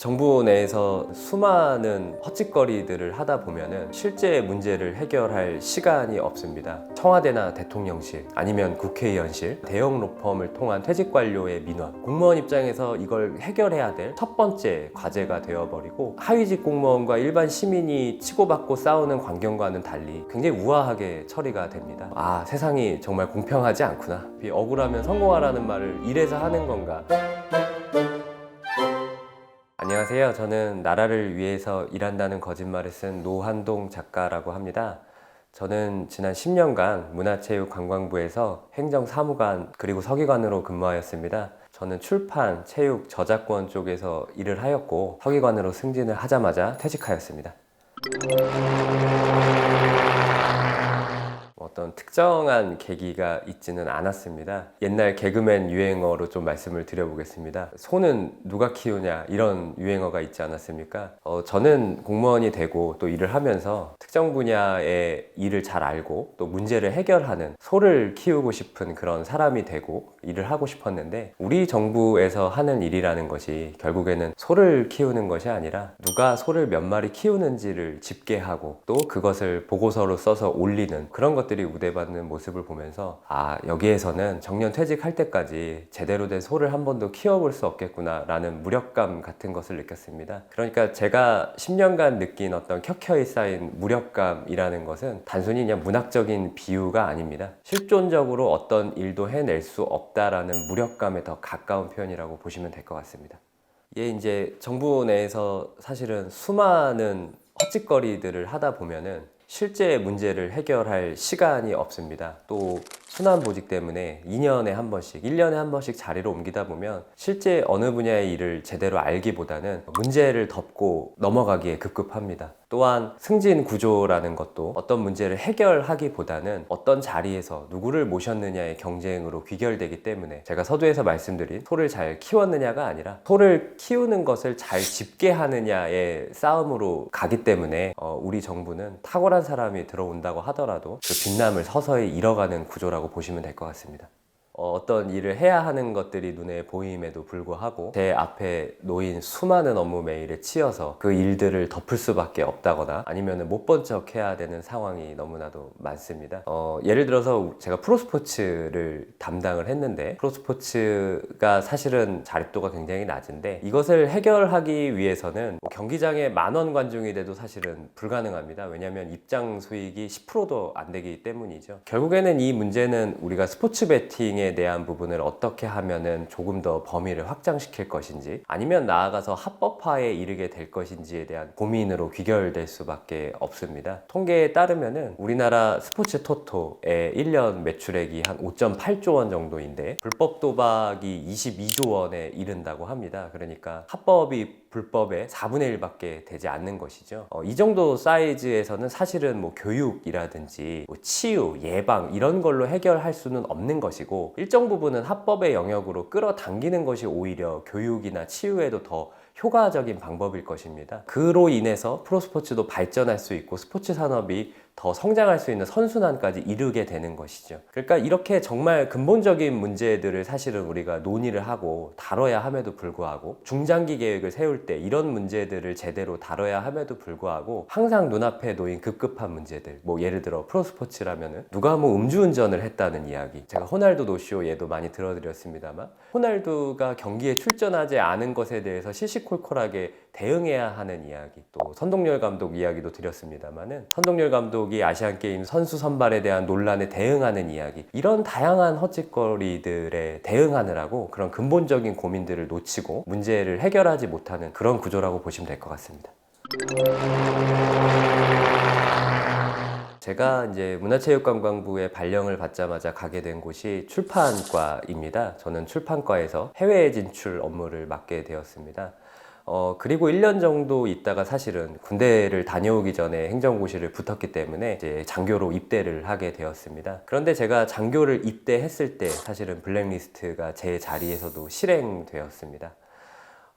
정부 내에서 수많은 헛짓거리들을 하다 보면은 실제 문제를 해결할 시간이 없습니다. 청와대나 대통령실 아니면 국회의원실 대형 로펌을 통한 퇴직 관료의 민원 공무원 입장에서 이걸 해결해야 될 첫 번째 과제가 되어버리고 하위직 공무원과 일반 시민이 치고받고 싸우는 광경과는 달리 굉장히 우아하게 처리가 됩니다. 아 세상이 정말 공평하지 않구나. 억울하면 성공하라는 말을 이래서 하는 건가? 안녕하세요. 저는 나라를 위해서 일한다는 거짓말을 쓴 노한동 작가라고 합니다. 저는 지난 10년간 문화체육관광부에서 행정사무관 그리고 서기관으로 근무하였습니다. 저는 출판, 체육, 저작권 쪽에서 일을 하였고 서기관으로 승진을 하자마자 퇴직하였습니다. 어떤 특정한 계기가 있지는 않았습니다. 옛날 개그맨 유행어로 좀 말씀을 드려보겠습니다. 소는 누가 키우냐 이런 유행어가 있지 않았습니까? 어, 저는 공무원이 되고 또 일을 하면서 특정 분야의 일을 잘 알고 또 문제를 해결하는 소를 키우고 싶은 그런 사람이 되고 일을 하고 싶었는데 우리 정부에서 하는 일이라는 것이 결국에는 소를 키우는 것이 아니라 누가 소를 몇 마리 키우는지를 집계하고 또 그것을 보고서로 써서 올리는 그런 것들이 우대받는 모습을 보면서 아 여기에서는 정년 퇴직할 때까지 제대로 된 소를 한 번도 키워볼 수 없겠구나라는 무력감 같은 것을 느꼈습니다. 그러니까 제가 10년간 느낀 어떤 켜켜이 쌓인 무력감이라는 것은 단순히 그냥 문학적인 비유가 아닙니다. 실존적으로 어떤 일도 해낼 수 없다라는 무력감에 더 가까운 표현이라고 보시면 될 것 같습니다. 예, 이제 정부 내에서 사실은 수많은 헛짓거리들을 하다 보면은 실제 문제를 해결할 시간이 없습니다. 또 순환 보직 때문에 2년에 한 번씩, 1년에 한 번씩 자리를 옮기다 보면 실제 어느 분야의 일을 제대로 알기보다는 문제를 덮고 넘어가기에 급급합니다. 또한 승진 구조라는 것도 어떤 문제를 해결하기보다는 어떤 자리에서 누구를 모셨느냐의 경쟁으로 귀결되기 때문에 제가 서두에서 말씀드린 소를 잘 키웠느냐가 아니라 소를 키우는 것을 잘 집계하느냐의 싸움으로 가기 때문에 어, 우리 정부는 탁월한 사람이 들어온다고 하더라도 그 빛남을 서서히 잃어가는 구조라고 보시면 될 것 같습니다. 어, 어떤 일을 해야 하는 것들이 눈에 보임에도 불구하고 제 앞에 놓인 수많은 업무 메일에 치여서 그 일들을 덮을 수밖에 없다거나 아니면 못 본 척 해야 되는 상황이 너무나도 많습니다. 어, 예를 들어서 제가 프로스포츠를 담당을 했는데 프로스포츠가 사실은 자립도가 굉장히 낮은데 이것을 해결하기 위해서는 뭐 경기장에 만원 관중이 돼도 사실은 불가능합니다. 왜냐하면 입장 수익이 10%도 안 되기 때문이죠. 결국에는 이 문제는 우리가 스포츠 베팅에 대한 부분을 어떻게 하면은 조금 더 범위를 확장시킬 것인지 아니면 나아가서 합법화에 이르게 될 것인지에 대한 고민으로 귀결될 수밖에 없습니다. 통계에 따르면은 우리나라 스포츠 토토의 1년 매출액이 한 5.8조 원 정도인데 불법 도박이 22조 원에 이른다고 합니다. 그러니까 합법이 불법의 4분의 1밖에 되지 않는 것이죠. 어, 이 정도 사이즈에서는 사실은 뭐 교육이라든지 뭐 치유, 예방 이런 걸로 해결할 수는 없는 것이고 일정 부분은 합법의 영역으로 끌어당기는 것이 오히려 교육이나 치유에도 더 효과적인 방법일 것입니다. 그로 인해서 프로스포츠도 발전할 수 있고 스포츠 산업이 더 성장할 수 있는 선순환까지 이르게 되는 것이죠. 그러니까 이렇게 정말 근본적인 문제들을 사실은 우리가 논의를 하고 다뤄야 함에도 불구하고 중장기 계획을 세울 때 이런 문제들을 제대로 다뤄야 함에도 불구하고 항상 눈앞에 놓인 급급한 문제들 뭐 예를 들어 프로스포츠라면은 누가 뭐 음주운전을 했다는 이야기 제가 호날두 노쇼 예도 많이 들어드렸습니다만 호날두가 경기에 출전하지 않은 것에 대해서 시시콜콜하게 대응해야 하는 이야기 또 선동열 감독 이야기도 드렸습니다만은 선동열 감독 이 아시안 게임 선수 선발에 대한 논란에 대응하는 이야기 이런 다양한 헛짓거리들에 대응하느라고 그런 근본적인 고민들을 놓치고 문제를 해결하지 못하는 그런 구조라고 보시면 될 것 같습니다. 제가 이제 문화체육관광부의 발령을 받자마자 가게 된 곳이 출판과입니다. 저는 출판과에서 해외 진출 업무를 맡게 되었습니다. 어, 그리고 1년 정도 있다가 사실은 군대를 다녀오기 전에 행정고시를 붙었기 때문에 이제 장교로 입대를 하게 되었습니다. 그런데 제가 장교를 입대했을 때 사실은 블랙리스트가 제 자리에서도 실행되었습니다.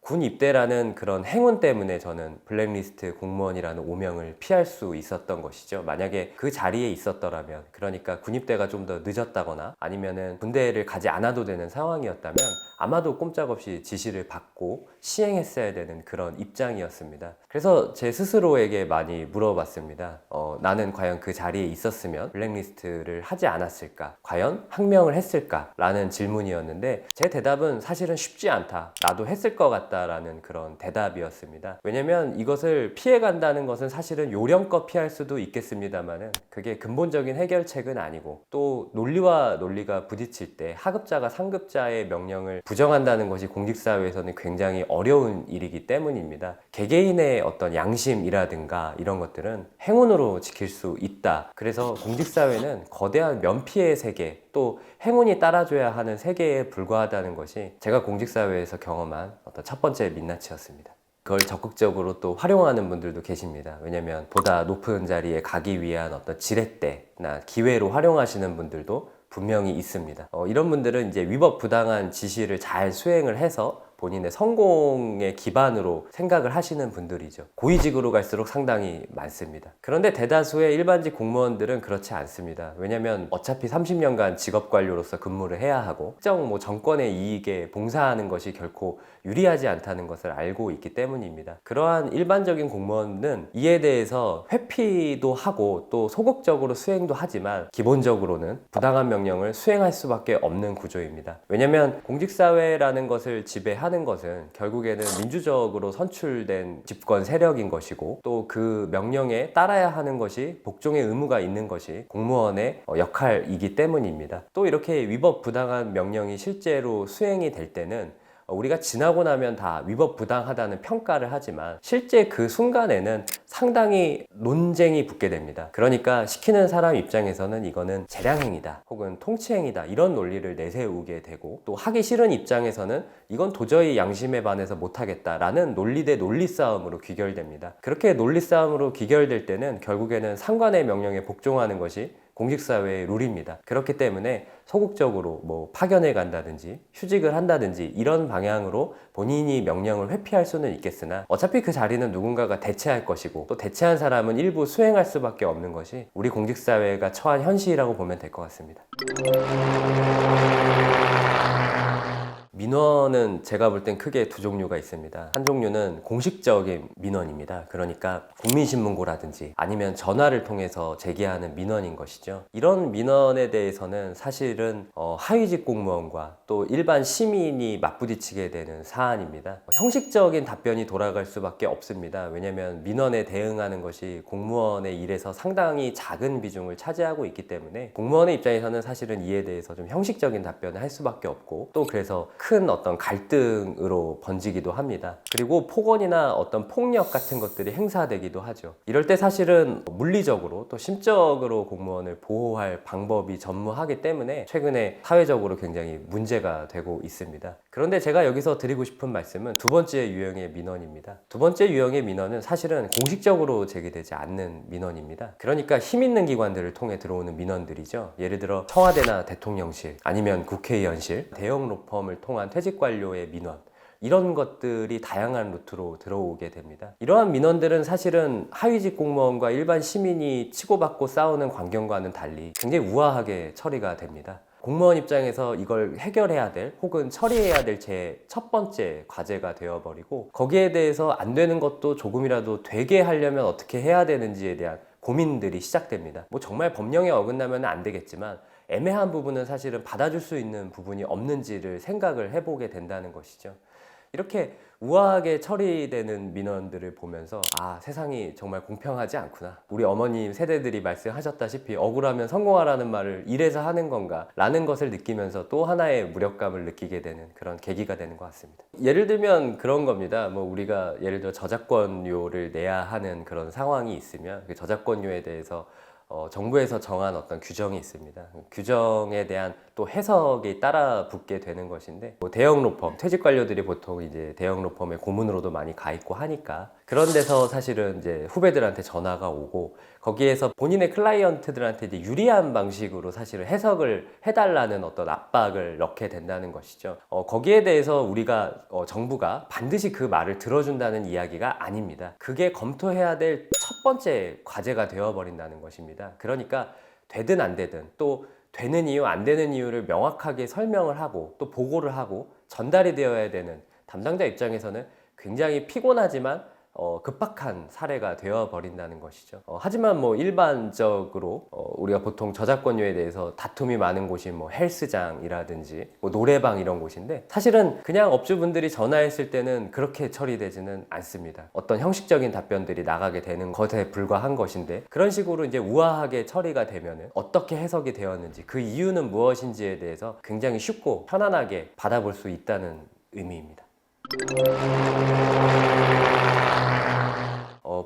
군 입대라는 그런 행운 때문에 저는 블랙리스트 공무원이라는 오명을 피할 수 있었던 것이죠. 만약에 그 자리에 있었더라면, 그러니까 군 입대가 좀 더 늦었다거나 아니면은 군대를 가지 않아도 되는 상황이었다면 아마도 꼼짝없이 지시를 받고 시행했어야 되는 그런 입장이었습니다. 그래서 제 스스로에게 많이 물어봤습니다. 어, 나는 과연 그 자리에 있었으면 블랙리스트를 하지 않았을까? 과연 항명을 했을까? 라는 질문이었는데 제 대답은 사실은 쉽지 않다. 나도 했을 것 같다라는 그런 대답이었습니다. 왜냐면 이것을 피해 간다는 것은 사실은 요령껏 피할 수도 있겠습니다만은 그게 근본적인 해결책은 아니고 또 논리와 논리가 부딪힐 때 하급자가 상급자의 명령을 부 정한다는 것이 공직사회에서는 굉장히 어려운 일이기 때문입니다. 개개인의 어떤 양심이라든가 이런 것들은 행운으로 지킬 수 있다. 그래서 공직사회는 거대한 면피의 세계 또 행운이 따라줘야 하는 세계에 불과하다는 것이 제가 공직사회에서 경험한 어떤 첫 번째 민낯이었습니다. 그걸 적극적으로 또 활용하는 분들도 계십니다. 왜냐면 보다 높은 자리에 가기 위한 어떤 지렛대나 기회로 활용하시는 분들도 분명히 있습니다. 어, 이런 분들은 이제 위법 부당한 지시를 잘 수행을 해서 본인의 성공의 기반으로 생각을 하시는 분들이죠. 고위직으로 갈수록 상당히 많습니다. 그런데 대다수의 일반직 공무원들은 그렇지 않습니다. 왜냐면 어차피 30년간 직업 관료로서 근무를 해야 하고 특정 뭐 정권의 이익에 봉사하는 것이 결코 유리하지 않다는 것을 알고 있기 때문입니다. 그러한 일반적인 공무원은 이에 대해서 회피도 하고 또 소극적으로 수행도 하지만 기본적으로는 부당한 명령을 수행할 수밖에 없는 구조입니다. 왜냐면 공직사회라는 것을 지배하는 것은 결국에는 민주적으로 선출된 집권 세력인 것이고 또 그 명령에 따라야 하는 것이 복종의 의무가 있는 것이 공무원의 어, 역할이기 때문입니다. 또 이렇게 위법 부당한 명령이 실제로 수행이 될 때는 어, 우리가 지나고 나면 다 위법 부당하다는 평가를 하지만 실제 그 순간에는 상당히 논쟁이 붙게 됩니다. 그러니까 시키는 사람 입장에서는 이거는 재량행위다 혹은 통치행위다 이런 논리를 내세우게 되고 또 하기 싫은 입장에서는 이건 도저히 양심에 반해서 못하겠다라는 논리 대 논리 싸움으로 귀결됩니다. 그렇게 논리 싸움으로 귀결될 때는 결국에는 상관의 명령에 복종하는 것이 공직사회의 룰입니다. 그렇기 때문에 소극적으로 뭐 파견을 간다든지 휴직을 한다든지 이런 방향으로 본인이 명령을 회피할 수는 있겠으나 어차피 그 자리는 누군가가 대체할 것이고 또 대체한 사람은 일부 수행할 수밖에 없는 것이 우리 공직사회가 처한 현실이라고 보면 될 것 같습니다. 민원은 제가 볼 땐 크게 두 종류가 있습니다. 한 종류는 공식적인 민원입니다. 그러니까 국민신문고라든지 아니면 전화를 통해서 제기하는 민원인 것이죠. 이런 민원에 대해서는 사실은 어, 하위직 공무원과 또 일반 시민이 맞부딪히게 되는 사안입니다. 형식적인 답변이 돌아갈 수밖에 없습니다. 왜냐하면 민원에 대응하는 것이 공무원의 일에서 상당히 작은 비중을 차지하고 있기 때문에 공무원의 입장에서는 사실은 이에 대해서 좀 형식적인 답변을 할 수밖에 없고 또 그래서 큰 어떤 갈등으로 번지기도 합니다. 그리고 폭언이나 어떤 폭력 같은 것들이 행사되기도 하죠. 이럴 때 사실은 물리적으로 또 심적으로 공무원을 보호할 방법이 전무하기 때문에 최근에 사회적으로 굉장히 문제가 되고 있습니다. 그런데 제가 여기서 드리고 싶은 말씀은 두 번째 유형의 민원입니다. 두 번째 유형의 민원은 사실은 공식적으로 제기되지 않는 민원입니다. 그러니까 힘 있는 기관들을 통해 들어오는 민원들이죠. 예를 들어 청와대나 대통령실 아니면 국회의원실, 대형 로펌을 통한 퇴직 관료의 민원 이런 것들이 다양한 루트로 들어오게 됩니다. 이러한 민원들은 사실은 하위직 공무원과 일반 시민이 치고받고 싸우는 광경과는 달리 굉장히 우아하게 처리가 됩니다. 공무원 입장에서 이걸 해결해야 될 혹은 처리해야 될 제 첫 번째 과제가 되어버리고 거기에 대해서 안 되는 것도 조금이라도 되게 하려면 어떻게 해야 되는지에 대한 고민들이 시작됩니다. 뭐 정말 법령에 어긋나면 안 되겠지만 애매한 부분은 사실은 받아줄 수 있는 부분이 없는지를 생각을 해보게 된다는 것이죠. 이렇게 우아하게 처리되는 민원들을 보면서 아 세상이 정말 공평하지 않구나. 우리 어머님 세대들이 말씀하셨다시피 억울하면 성공하라는 말을 이래서 하는 건가? 라는 것을 느끼면서 또 하나의 무력감을 느끼게 되는 그런 계기가 되는 것 같습니다. 예를 들면 그런 겁니다. 뭐 우리가 예를 들어 저작권료를 내야 하는 그런 상황이 있으면 그 저작권료에 대해서 어, 정부에서 정한 어떤 규정이 있습니다. 규정에 대한 또 해석이 따라 붙게 되는 것인데 뭐 대형 로펌 퇴직 관료들이 보통 이제 대형 로펌의 고문으로도 많이 가 있고 하니까 그런 데서 사실은 이제 후배들한테 전화가 오고 거기에서 본인의 클라이언트들한테 이제 유리한 방식으로 사실은 해석을 해달라는 어떤 압박을 넣게 된다는 것이죠. 어, 거기에 대해서 우리가 어, 정부가 반드시 그 말을 들어준다는 이야기가 아닙니다. 그게 검토해야 될 첫 번째 과제가 되어버린다는 것입니다. 그러니까 되든 안 되든 또 되는 이유, 안 되는 이유를 명확하게 설명을 하고 또 보고를 하고 전달이 되어야 되는 담당자 입장에서는 굉장히 피곤하지만 어, 급박한 사례가 되어 버린다는 것이죠. 어, 하지만 뭐 일반적으로 어, 우리가 보통 저작권료에 대해서 다툼이 많은 곳이 뭐 헬스장이라든지 뭐 노래방 이런 곳인데 사실은 그냥 업주분들이 전화했을 때는 그렇게 처리되지는 않습니다. 어떤 형식적인 답변들이 나가게 되는 것에 불과한 것인데 그런 식으로 이제 우아하게 처리가 되면은 어떻게 해석이 되었는지 그 이유는 무엇인지에 대해서 굉장히 쉽고 편안하게 받아볼 수 있다는 의미입니다.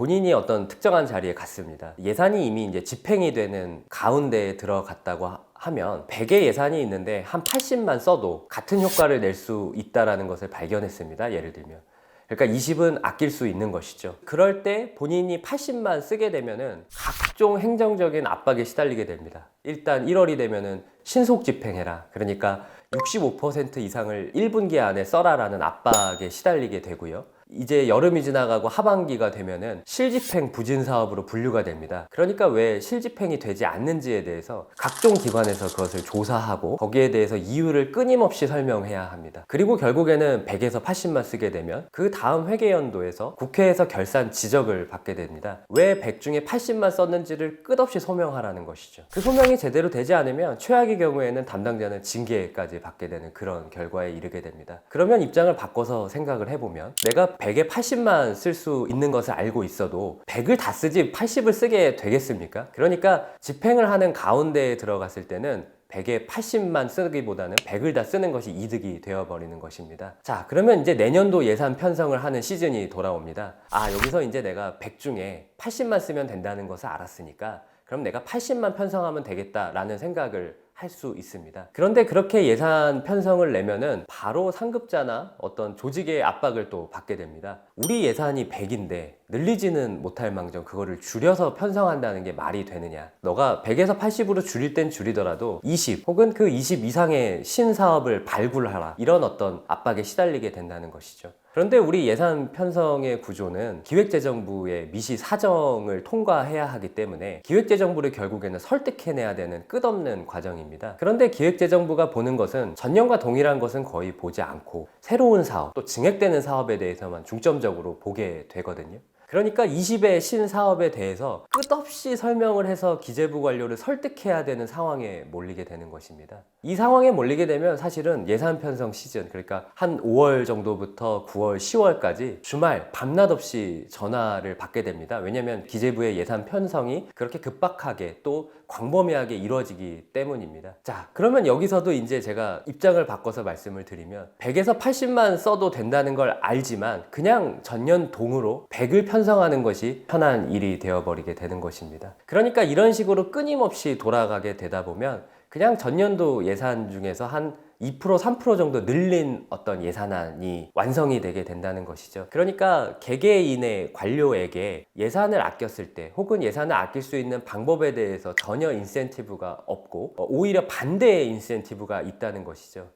어, 본인이 어떤 특정한 자리에 갔습니다. 예산이 이미 이제 집행이 되는 가운데에 들어갔다고 하- 하면 100의 예산이 있는데 한 80만 써도 같은 효과를 낼 수 있다라는 것을 발견했습니다. 예를 들면. 그러니까 20은 아낄 수 있는 것이죠. 그럴 때 본인이 80만 쓰게 되면은 각종 행정적인 압박에 시달리게 됩니다. 일단 1월이 되면은 신속 집행해라. 그러니까 65% 이상을 1분기 안에 써라라는 압박에 시달리게 되고요. 이제 여름이 지나가고 하반기가 되면은 실집행 부진 사업으로 분류가 됩니다. 그러니까 왜 실집행이 되지 않는지에 대해서 각종 기관에서 그것을 조사하고 거기에 대해서 이유를 끊임없이 설명해야 합니다. 그리고 결국에는 100에서 80만 쓰게 되면 그 다음 회계연도에서 국회에서 결산 지적을 받게 됩니다. 왜 100 중에 80만 썼는지를 끝없이 소명하라는 것이죠. 그 소명이 제대로 되지 않으면 최악의 경우에는 담당자는 징계까지 받게 되는 그런 결과에 이르게 됩니다. 그러면 입장을 바꿔서 생각을 해보면 내가 100에 80만 쓸 수 있는 것을 알고 있어도 100을 다 쓰지 80을 쓰게 되겠습니까? 그러니까 집행을 하는 가운데에 들어갔을 때는 100에 80만 쓰기보다는 100을 다 쓰는 것이 이득이 되어버리는 것입니다. 자, 그러면 이제 내년도 예산 편성을 하는 시즌이 돌아옵니다. 아, 여기서 이제 내가 100 중에 80만 쓰면 된다는 것을 알았으니까 그럼 내가 80만 편성하면 되겠다라는 생각을 할 수 있습니다. 그런데 그렇게 예산 편성을 내면은 바로 상급자나 어떤 조직의 압박을 또 받게 됩니다. 우리 예산이 100인데 늘리지는 못할 망정 그거를 줄여서 편성한다는 게 말이 되느냐. 너가 100에서 80으로 줄일 땐 줄이더라도 20 혹은 그 20 이상의 신사업을 발굴하라. 이런 어떤 압박에 시달리게 된다는 것이죠. 그런데 우리 예산 편성의 구조는 기획재정부의 미시 사정을 통과해야 하기 때문에 기획재정부를 결국에는 설득해내야 되는 끝없는 과정입니다. 그런데 기획재정부가 보는 것은 전년과 동일한 것은 거의 보지 않고 새로운 사업 또 증액되는 사업에 대해서만 중점적으로 보게 되거든요. 그러니까 20의 신사업에 대해서 끝없이 설명을 해서 기재부 관료를 설득해야 되는 상황에 몰리게 되는 것입니다. 이 상황에 몰리게 되면 사실은 예산 편성 시즌, 그러니까 한 5월 정도부터 9월, 10월까지 주말 밤낮 없이 전화를 받게 됩니다. 왜냐하면 기재부의 예산 편성이 그렇게 급박하게 또 광범위하게 이루어지기 때문입니다. 자, 그러면 여기서도 이제 제가 입장을 바꿔서 말씀을 드리면 100에서 80만 써도 된다는 걸 알지만 그냥 전년 동으로 100을 편성하는 것이 편한 일이 되어버리게 되는 것입니다. 그러니까 이런 식으로 끊임없이 돌아가게 되다 보면 그냥 전년도 예산 중에서 한 2% 3% 정도 늘린 어떤 예산안이 완성이 되게 된다는 것이죠. 그러니까 개개인의 관료에게 예산을 아꼈을 때 혹은 예산을 아낄 수 있는 방법에 대해서 전혀 인센티브가 없고 어, 오히려 반대의 인센티브가 있다는 것이죠.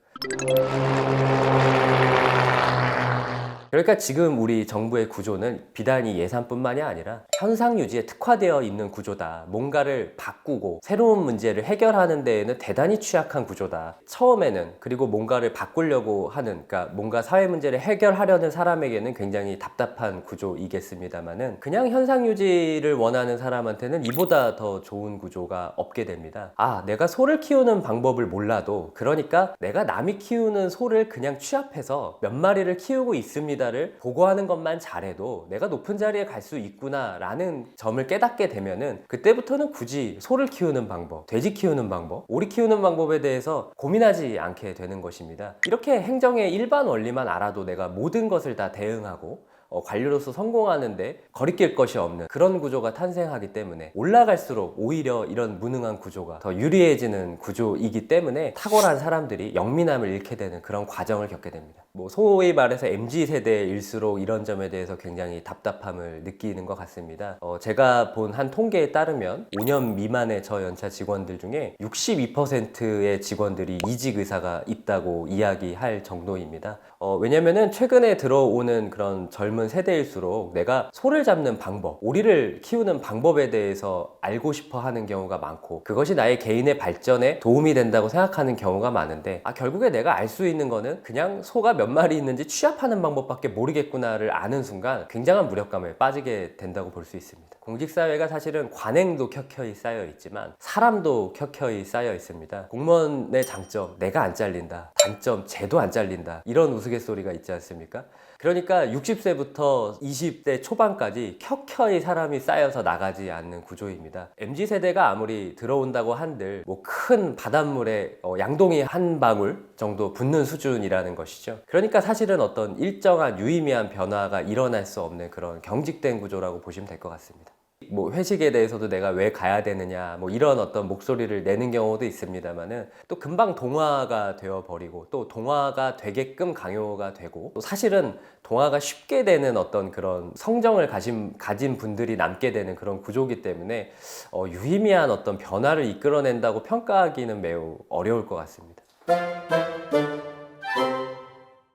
그러니까 지금 우리 정부의 구조는 비단 이 예산뿐만이 아니라 현상 유지에 특화되어 있는 구조다. 뭔가를 바꾸고 새로운 문제를 해결하는 데에는 대단히 취약한 구조다. 처음에는 그리고 뭔가를 바꾸려고 하는 그러니까 뭔가 사회 문제를 해결하려는 사람에게는 굉장히 답답한 구조이겠습니다만은 그냥 현상 유지를 원하는 사람한테는 이보다 더 좋은 구조가 없게 됩니다. 아, 내가 소를 키우는 방법을 몰라도 그러니까 내가 남이 키우는 소를 그냥 취합해서 몇 마리를 키우고 있습니다 를 보고하는 것만 잘해도 내가 높은 자리에 갈 수 있구나라는 점을 깨닫게 되면은 그때부터는 굳이 소를 키우는 방법, 돼지 키우는 방법, 오리 키우는 방법에 대해서 고민하지 않게 되는 것입니다. 이렇게 행정의 일반 원리만 알아도 내가 모든 것을 다 대응하고 어, 관료로서 성공하는데 거리낄 것이 없는 그런 구조가 탄생하기 때문에 올라갈수록 오히려 이런 무능한 구조가 더 유리해지는 구조이기 때문에 탁월한 사람들이 영민함을 잃게 되는 그런 과정을 겪게 됩니다. 뭐 소위 말해서 MZ 세대일수록 이런 점에 대해서 굉장히 답답함을 느끼는 것 같습니다. 어, 제가 본 한 통계에 따르면 5년 미만의 저연차 직원들 중에 62%의 직원들이 이직 의사가 있다고 이야기할 정도입니다. 어, 왜냐면은 최근에 들어오는 그런 젊은 세대일수록 내가 소를 잡는 방법, 오리를 키우는 방법에 대해서 알고 싶어 하는 경우가 많고 그것이 나의 개인의 발전에 도움이 된다고 생각하는 경우가 많은데 아, 결국에 내가 알 수 있는 거는 그냥 소가 몇 마리 있는지 취합하는 방법밖에 모르겠구나를 아는 순간 굉장한 무력감에 빠지게 된다고 볼 수 있습니다. 공직사회가 사실은 관행도 켜켜이 쌓여 있지만 사람도 켜켜이 쌓여 있습니다. 공무원의 장점, 내가 안 잘린다. 단점, 쟤도 안 잘린다. 이런 우스갯소리가 있지 않습니까? 그러니까 60세부터 20대 초반까지 켜켜이 사람이 쌓여서 나가지 않는 구조입니다. MZ 세대가 아무리 들어온다고 한들 뭐 큰 바닷물에 어, 양동이 한 방울 정도 붙는 수준이라는 것이죠. 그러니까 사실은 어떤 일정한 유의미한 변화가 일어날 수 없는 그런 경직된 구조라고 보시면 될 것 같습니다. 뭐 회식에 대해서도 내가 왜 가야 되느냐 뭐 이런 어떤 목소리를 내는 경우도 있습니다만은 또 금방 동화가 되어 버리고 또 동화가 되게끔 강요가 되고 또 사실은 동화가 쉽게 되는 어떤 그런 성정을 가진, 가진 분들이 남게 되는 그런 구조기 때문에 어, 유의미한 어떤 변화를 이끌어낸다고 평가하기는 매우 어려울 것 같습니다.